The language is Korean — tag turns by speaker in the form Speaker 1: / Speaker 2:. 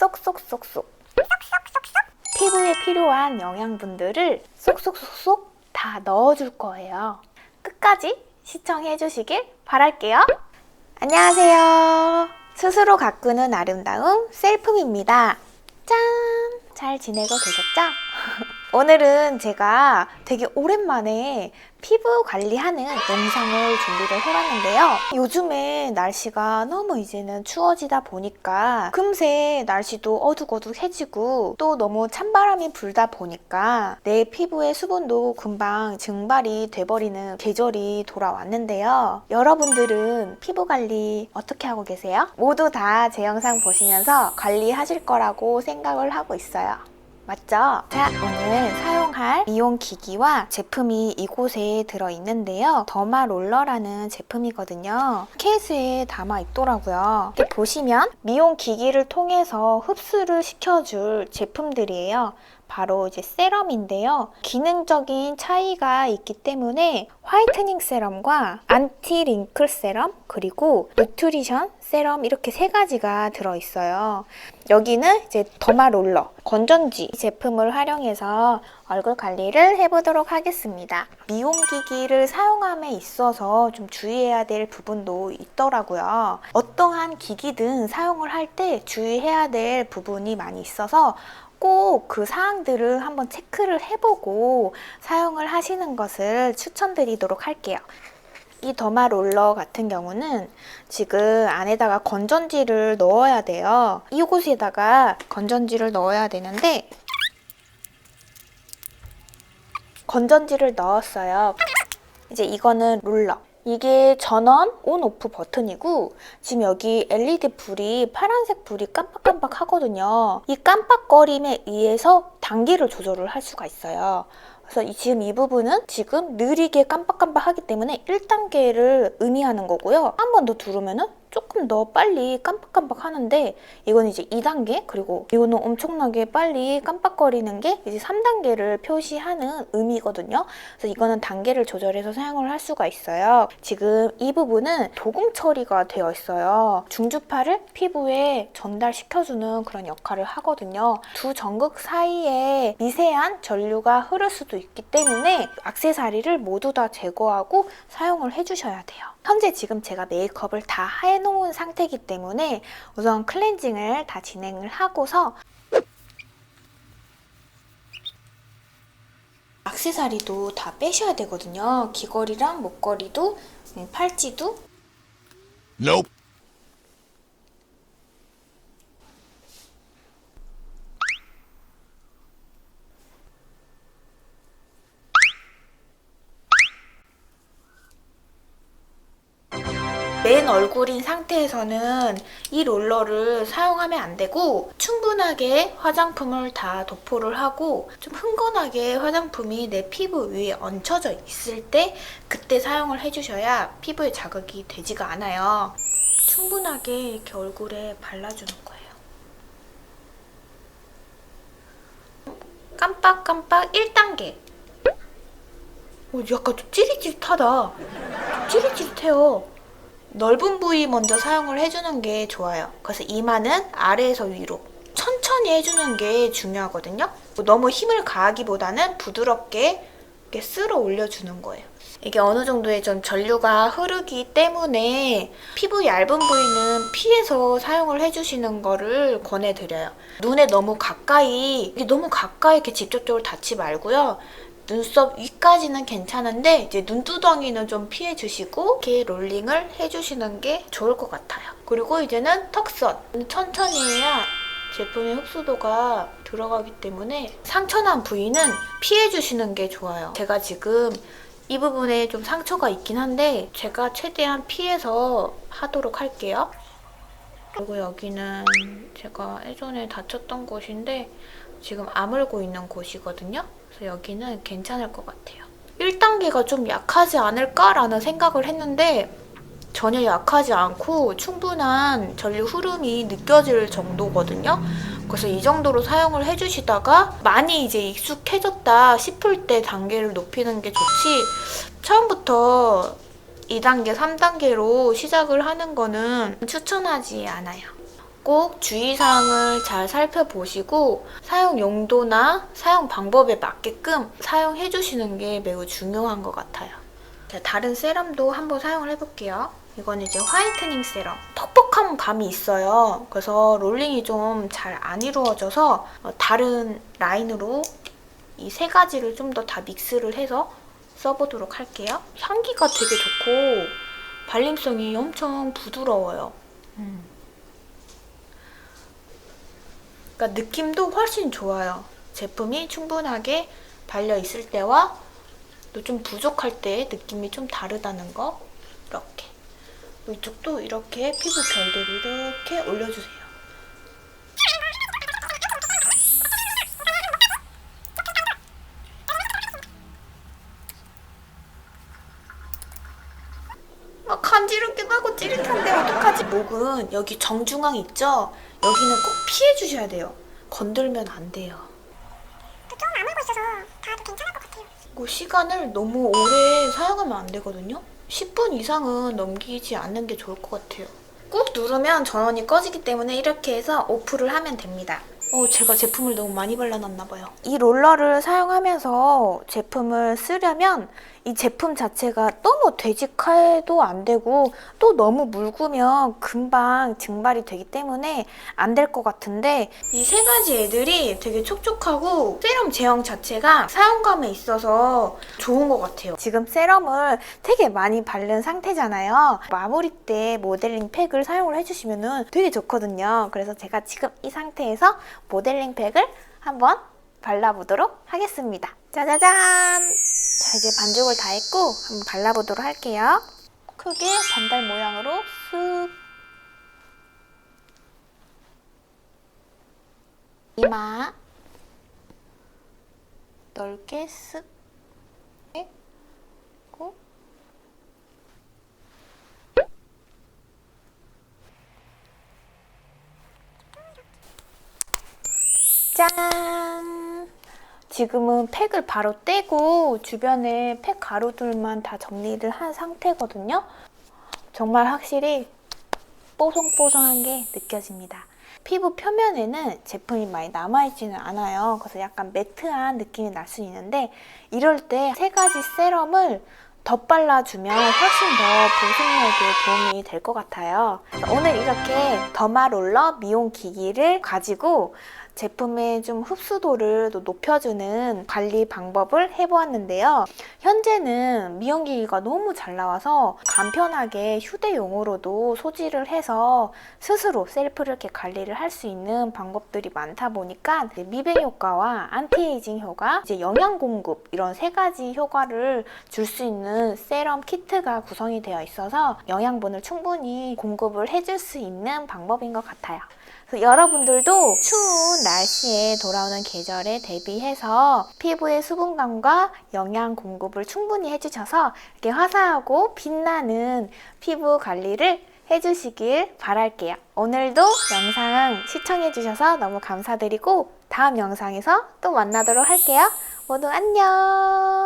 Speaker 1: 쏙쏙쏙쏙 피부에 필요한 영양분들을 쏙쏙쏙쏙 다 넣어줄 거예요. 끝까지 시청해 주시길 바랄게요. 안녕하세요. 스스로 가꾸는 아름다움 셀품입니다. 짠! 잘 지내고 계셨죠? 오늘은 제가 되게 오랜만에 피부 관리하는 영상을 준비를 해봤는데요. 요즘에 날씨가 너무 이제는 추워지다 보니까 금세 날씨도 어둑어둑해지고 또 너무 찬바람이 불다 보니까 내 피부의 수분도 금방 증발이 돼버리는 계절이 돌아왔는데요. 여러분들은 피부 관리 어떻게 하고 계세요? 모두 다 제 영상 보시면서 관리하실 거라고 생각을 하고 있어요. 맞죠? 자, 오늘 사용할 미용 기기와 제품이 이곳에 들어있는데요. 더마 롤러라는 제품이거든요. 케이스에 담아 있더라고요. 이렇게 보시면 미용 기기를 통해서 흡수를 시켜줄 제품들이에요. 바로 이제 세럼인데요. 기능적인 차이가 있기 때문에 화이트닝 세럼과 안티 링클 세럼 그리고 뉴트리션 세럼 이렇게 세 가지가 들어 있어요. 여기는 이제 더마 롤러 건전지 제품을 활용해서 얼굴 관리를 해보도록 하겠습니다. 미용기기를 사용함에 있어서 좀 주의해야 될 부분도 있더라고요. 어떠한 기기든 사용을 할 때 주의해야 될 부분이 많이 있어서 꼭 그 사항들을 한번 체크를 해보고 사용을 하시는 것을 추천드리도록 할게요. 이 더마 롤러 같은 경우는 지금 안에다가 건전지를 넣어야 돼요. 이곳에다가 건전지를 넣어야 되는데 건전지를 넣었어요. 이제 이거는 롤러. 이게 전원 온 오프 버튼이고 지금 여기 LED 불이 파란색 불이 깜빡깜빡 하거든요. 이 깜빡거림에 의해서 단계를 조절을 할 수가 있어요. 그래서 이- 지금 이 부분은 지금 느리게 깜빡깜빡 하기 때문에 1단계를 의미하는 거고요. 한 번 더 누르면은 조금 더 빨리 깜빡깜빡 하는데 이건 이제 2단계 그리고 이거는 엄청나게 빨리 깜빡거리는 게 이제 3단계를 표시하는 의미거든요. 그래서 이거는 단계를 조절해서 사용을 할 수가 있어요. 지금 이 부분은 도금 처리가 되어 있어요. 중주파를 피부에 전달시켜주는 그런 역할을 하거든요. 두 전극 사이에 미세한 전류가 흐를 수도 있기 때문에 악세사리를 모두 다 제거하고 사용을 해주셔야 돼요. 현재 지금 제가 메이크업을 다 해놓은 상태이기 때문에 우선 클렌징을 다 진행을 하고서 악세사리도 다 빼셔야 되거든요. 귀걸이랑 목걸이도 음, 팔찌도
Speaker 2: Nope.
Speaker 1: 맨 얼굴인 상태에서는 이 롤러를 사용하면 안 되고 충분하게 화장품을 다 도포를 하고 좀 흥건하게 화장품이 내 피부 위에 얹혀져 있을 때 그때 사용을 해주셔야 피부에 자극이 되지가 않아요. 충분하게 이렇게 얼굴에 발라주는 거예요. 깜빡깜빡 1단계. 어, 약간 좀 찌릿찌릿하다. 좀 찌릿찌릿해요. 넓은 부위 먼저 사용을 해주는 게 좋아요. 그래서 이마는 아래에서 위로 천천히 해주는 게 중요하거든요. 너무 힘을 가하기보다는 부드럽게 이렇게 쓸어 올려주는 거예요. 이게 어느 정도의 좀 전류가 흐르기 때문에 피부 얇은 부위는 피해서 사용을 해주시는 거를 권해드려요. 눈에 너무 가까이, 이게 너무 가까이 이렇게 직접적으로 닿지 말고요. 눈썹 위까지는 괜찮은데 이제 눈두덩이는 좀 피해 주시고 이렇게 롤링을 해주시는 게 좋을 것 같아요. 그리고 이제는 턱선 천천히 해야 제품의 흡수도가 들어가기 때문에 상처난 부위는 피해 주시는 게 좋아요. 제가 지금 이 부분에 좀 상처가 있긴 한데 제가 최대한 피해서 하도록 할게요. 그리고 여기는 제가 예전에 다쳤던 곳인데 지금 아물고 있는 곳이거든요. 그래서 여기는 괜찮을 것 같아요. 1단계가 좀 약하지 않을까라는 생각을 했는데 전혀 약하지 않고 충분한 전류 흐름이 느껴질 정도거든요. 그래서 이 정도로 사용을 해주시다가 많이 이제 익숙해졌다 싶을 때 단계를 높이는 게 좋지 처음부터 2단계, 3단계로 시작을 하는 거는 추천하지 않아요. 꼭 주의사항을 잘 살펴보시고 사용 용도나 사용 방법에 맞게끔 사용해 주시는 게 매우 중요한 것 같아요. 자, 다른 세럼도 한번 사용을 해볼게요. 이건 이제 화이트닝 세럼. 퍽퍽한 감이 있어요. 그래서 롤링이 좀 잘 안 이루어져서 어, 다른 라인으로 이 세 가지를 좀 더 다 믹스를 해서 써보도록 할게요. 향기가 되게 좋고 발림성이 엄청 부드러워요. 음. 그러니까 느낌도 훨씬 좋아요. 제품이 충분하게 발려 있을 때와 또 좀 부족할 때 느낌이 좀 다르다는 거 이렇게 이쪽도 이렇게 피부 결대로 이렇게 올려주세요. 막 간지럽기도 하고 찌릿한데 어떡하지? 목은 여기 정중앙 있죠? 여기는 꼭 피해 주셔야 돼요. 건들면 안 돼요.
Speaker 3: 좀 아물고 있어서 다 괜찮을 것 같아요.
Speaker 1: 그 시간을 너무 오래 사용하면 안 되거든요. 10분 이상은 넘기지 않는 게 좋을 것 같아요. 꾹 누르면 전원이 꺼지기 때문에 이렇게 해서 오프를 하면 됩니다. 어, 제가 제품을 너무 많이 발라놨나 봐요. 이 롤러를 사용하면서 제품을 쓰려면 이 제품 자체가 너무 되직해도 안 되고 또 너무 묽으면 금방 증발이 되기 때문에 안 될 것 같은데 이 세 가지 애들이 되게 촉촉하고 세럼 제형 자체가 사용감에 있어서 좋은 것 같아요. 지금 세럼을 되게 많이 바른 상태잖아요. 마무리 때 모델링 팩을 사용을 해주시면 되게 좋거든요. 그래서 제가 지금 이 상태에서 모델링 팩을 한번 발라보도록 하겠습니다. 짜자잔! 자, 이제 반죽을 다 했고 한번 발라보도록 할게요. 크게 반달 모양으로 쓱 이마 넓게 쓱 했고 짠! 지금은 팩을 바로 떼고 주변에 팩 가루들만 다 정리를 한 상태거든요. 정말 확실히 뽀송뽀송한 게 느껴집니다. 피부 표면에는 제품이 많이 남아있지는 않아요. 그래서 약간 매트한 느낌이 날 수 있는데 이럴 때 세 가지 세럼을 덧발라주면 훨씬 더 보습력에 도움이 될 것 같아요. 오늘 이렇게 더마롤러 미용 기기를 가지고 제품의 좀 흡수도를 또 높여주는 관리 방법을 해보았는데요. 현재는 미용기기가 너무 잘 나와서 간편하게 휴대용으로도 소지를 해서 스스로 셀프로 이렇게 관리를 할 수 있는 방법들이 많다 보니까 미백 효과와 안티에이징 효과, 이제 영양 공급 이런 세 가지 효과를 줄 수 있는 세럼 키트가 구성이 되어 있어서 영양분을 충분히 공급을 해줄 수 있는 방법인 것 같아요. 그래서 여러분들도 추운 날씨에 돌아오는 계절에 대비해서 피부의 수분감과 영양 공급을 충분히 해주셔서 이렇게 화사하고 빛나는 피부 관리를 해주시길 바랄게요. 오늘도 영상 시청해주셔서 너무 감사드리고 다음 영상에서 또 만나도록 할게요. 모두 안녕!